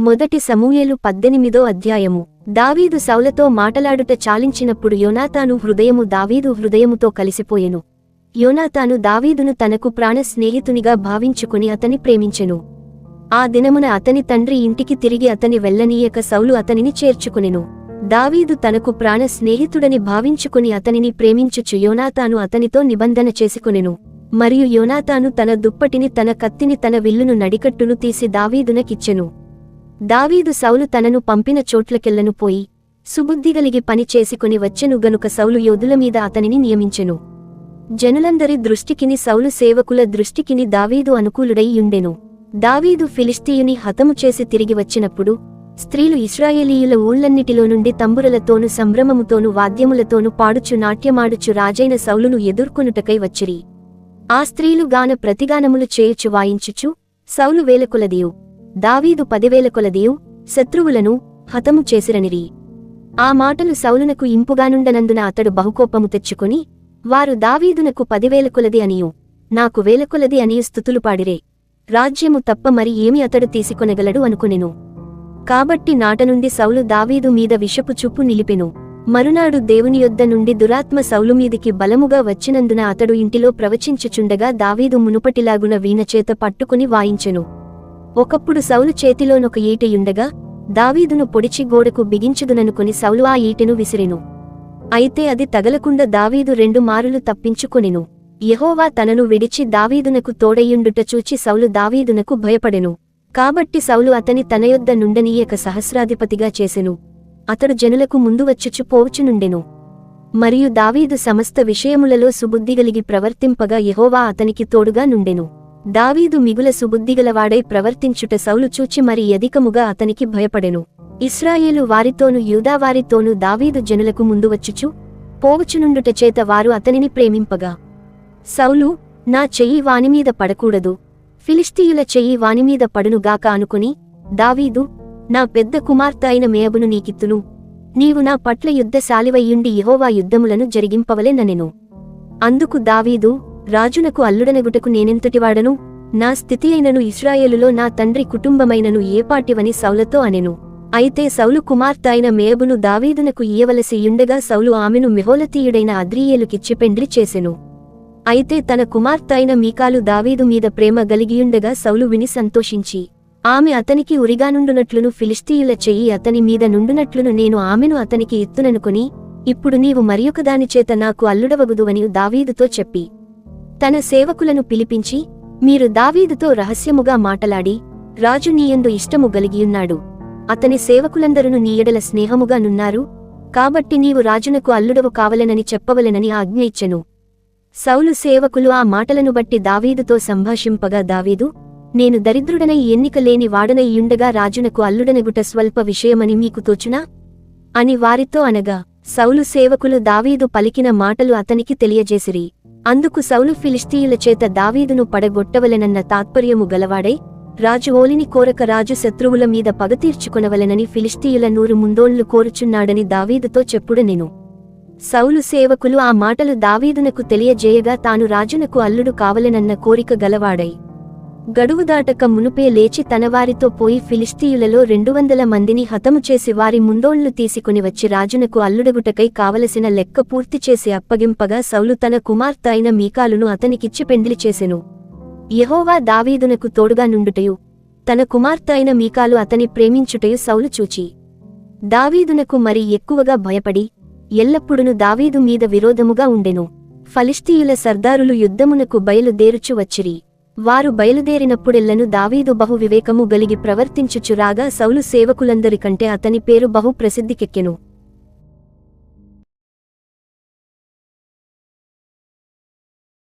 మొదటి సమూయేలు పద్దెనిమిదో అధ్యాయము. దావీదు సౌలతో మాటలాడుట చాలించినప్పుడు యోనాతాను హృదయము దావీదు హృదయముతో కలిసిపోయెను. యోనాతాను దావీదును తనకు ప్రాణ స్నేహితునిగా భావించుకుని అతని ప్రేమించెను. ఆ దినమున అతని తండ్రి ఇంటికి తిరిగి అతని వెళ్ళనీయక సౌలు అతనిని చేర్చుకునెను. దావీదు తనకు ప్రాణ స్నేహితుడని భావించుకుని అతనిని ప్రేమించుచు యోనాతాను అతనితో నిబంధన చేసుకునెను. మరియు యోనాతాను తన దుప్పటిని తన కత్తిని తన విల్లును నడికట్టును తీసి దావీదునకిచ్చెను. దావీదు సౌలు తనను పంపిన చోట్లకెళ్ళను పోయి సుబుద్ధిగలిగి పని చేసుకుని వచ్చెను గనుక సౌలు యోధుల మీద అతనిని నియమించెను. జనులందరి దృష్టికిని సౌలు సేవకుల దృష్టికిని దావీదు అనుకూలుడై యుండెను. దావీదు ఫిలిస్తీయుని హతము చేసి తిరిగి వచ్చినప్పుడు స్త్రీలు ఇస్రాయేలీయుల ఊళ్ళన్నిటిలో నుండి తంబురలతోనూ సంభ్రమముతోనూ వాద్యములతోనూ పాడుచు నాట్యమాడుచు రాజైన సౌలును ఎదుర్కొనుటకై వచ్చిరి. ఆ స్త్రీలు గాన ప్రతిగానములు చేయుచు వాయించుచు సౌలు వేలకొలదియు. దావీదు పదివేల కొలదియు శత్రువులను హతము చేసిరనిరి. ఆ మాటలు సౌలునకు ఇంపుగానుండనందున అతడు బహుకోపము తెచ్చుకొని వారు దావీదునకు పదివేల కొలది అనియు నాకు వేల కొలది అనియు స్థుతులు పాడిరే. రాజ్యము తప్ప మరి ఏమి అతడు తీసుకొనగలడు అనుకునెను. కాబట్టి నాటనుండి సౌలు దావీదు మీద విషపు చూపు నిలిపెను. మరునాడు దేవుని యొద్ద నుండి దురాత్మ సౌలు మీదికి బలముగా వచ్చినందున అతడు ఇంటిలో ప్రవచించుచుండగా దావీదు మునుపటిలాగున వీణచేత పట్టుకుని వాయించెను. ఒకప్పుడు సౌలు చేతిలోనొక ఈటెయుండగా దావీదును పొడిచి గోడకు బిగించుదుననుకుని సౌలు ఆ ఈటెను విసిరెను. అయితే అది తగలకుండా దావీదు రెండు మారులు తప్పించుకొనెను. యహోవా తనను విడిచి దావీదునకు తోడయ్యుండుట చూచి సౌలు దావీదునకు భయపడెను. కాబట్టి సౌలు అతని తన యొద్ద నుండనీయక సహస్రాధిపతిగా చేసెను. అతడు జనులకు ముందు వచ్చుచు పోవుచునుండెను. మరియు దావీదు సమస్త విషయములలో సుబుద్ధిగలిగి ప్రవర్తింపగా యహోవా అతనికి తోడుగా నుండెను. దావీదు మిగుల సుబుద్ధిగలవాడై ప్రవర్తించుట సౌలు చూచి మరి అధికముగా అతనికి భయపడెను. ఇస్రాయేలు వారితోనూ యూదావారితోనూ దావీదు జనులకు ముందు వచ్చుచు పోవుచునుండుట చేత వారు అతనిని ప్రేమింపగా సౌలు నా చెయ్యి వానిమీద పడకూడదు. ఫిలిస్తీయుల చెయ్యి వానిమీద పడునుగాక అనుకుని దావీదు నా పెద్ద కుమార్తె అయిన మేయబును నీకిత్తును. నీవు నా పట్ల యుద్ధశాలివయ్యుండి యహోవా యుద్ధములను జరిగింపవలెననెను. అందుకు దావీదు రాజునకు అల్లుడనగుటకు నేనెంతటివాడను నా స్థితి అయినను ఇస్రాయేలులో నా తండ్రి కుటుంబమైనను ఏపాటివని సౌలతో అనెను. అయితే సౌలు కుమార్తె అయిన మేయబును దావీదునకు ఇయ్యవలసియుండగా సౌలు ఆమెను మిహోలతీయుడైన అద్రీయేలుకిచ్చి పెండ్రి చేసెను. అయితే తన కుమార్తె అయిన మీకాలు దావీదు మీద ప్రేమ గలిగియుండగా సౌలు విని సంతోషించి ఆమె అతనికి ఉరిగానుండునట్లును ఫిలిస్తీయుల చెయ్యి అతని మీద నుండునట్లును నేను ఆమెను అతనికి ఎత్తుననుకుని ఇప్పుడు నీవు మరియొకదానిచేత నాకు అల్లుడవగుదువని దావీదుతో చెప్పి తన సేవకులను పిలిపించి మీరు దావీదుతో రహస్యముగా మాటలాడి రాజు నీయందు ఇష్టము గలిగియున్నాడు. అతని సేవకులందరును నీయడల స్నేహముగా నున్నారు. కాబట్టి నీవు రాజునకు అల్లుడవు కావలెనని చెప్పవలెనని ఆజ్ఞ ఇచ్చెను. సౌలు సేవకులు ఆ మాటలను బట్టి దావీదుతో సంభాషింపగా దావీదు నేను దరిద్రుడనై ఎన్నిక లేని వాడనై యుండగా రాజునకు అల్లుడనగుట స్వల్ప విషయమని మీకు తోచునా అని వారితో అనగా సౌలు సేవకులు దావీదు పలికిన మాటలు అతనికి తెలియజేసిరి. అందుకు సౌలు ఫిలిస్తీయుల చేత దావీదును పడగొట్టవలెనన్న తాత్పర్యము గలవాడై రాజు ఓలిని కోరక రాజు శత్రువుల మీద పగ తీర్చుకొనవలెనని ఫిలిస్తీయుల నూరు ముందోళ్ళు కోరుచున్నాడని దావీదుతో చెప్పుడు నేను సౌలు సేవకులు ఆ మాటలు దావీదునకు తెలియజేయగా తాను రాజునకు అల్లుడు కావలెనన్న కోరిక గలవాడై. గడువు దాటక మునుపే లేచి తనవారితో పోయి ఫిలిస్తీయులలో రెండు వందల మందిని హతము చేసి వారి ముందోళ్ళు తీసుకుని వచ్చి రాజునకు అల్లుడగుటకై కావలసిన లెక్క పూర్తి చేసి అప్పగింపగా సౌలు తన కుమార్తె అయిన మీకాలును అతనికిచ్చి పెండ్లి చేసెను. యహోవా దావీదునకు తోడుగా నుండుటయు తన కుమార్తె అయిన మీకాలు అతని ప్రేమించుటయు సౌలు చూచి. దావీదునకు మరి ఎక్కువగా భయపడి ఎల్లప్పుడును దావీదు మీద విరోధముగా ఉండెను. ఫలిస్తీయుల సర్దారులు యుద్ధమునకు బయలుదేరుచు వచ్చిరి. వారు బయలుదేరినప్పుడెల్లను దావీదు బహు వివేకము గలిగి ప్రవర్తించుచురాగా సౌలు సేవకులందరికంటే అతని పేరు బహు ప్రసిద్ధికెక్కెను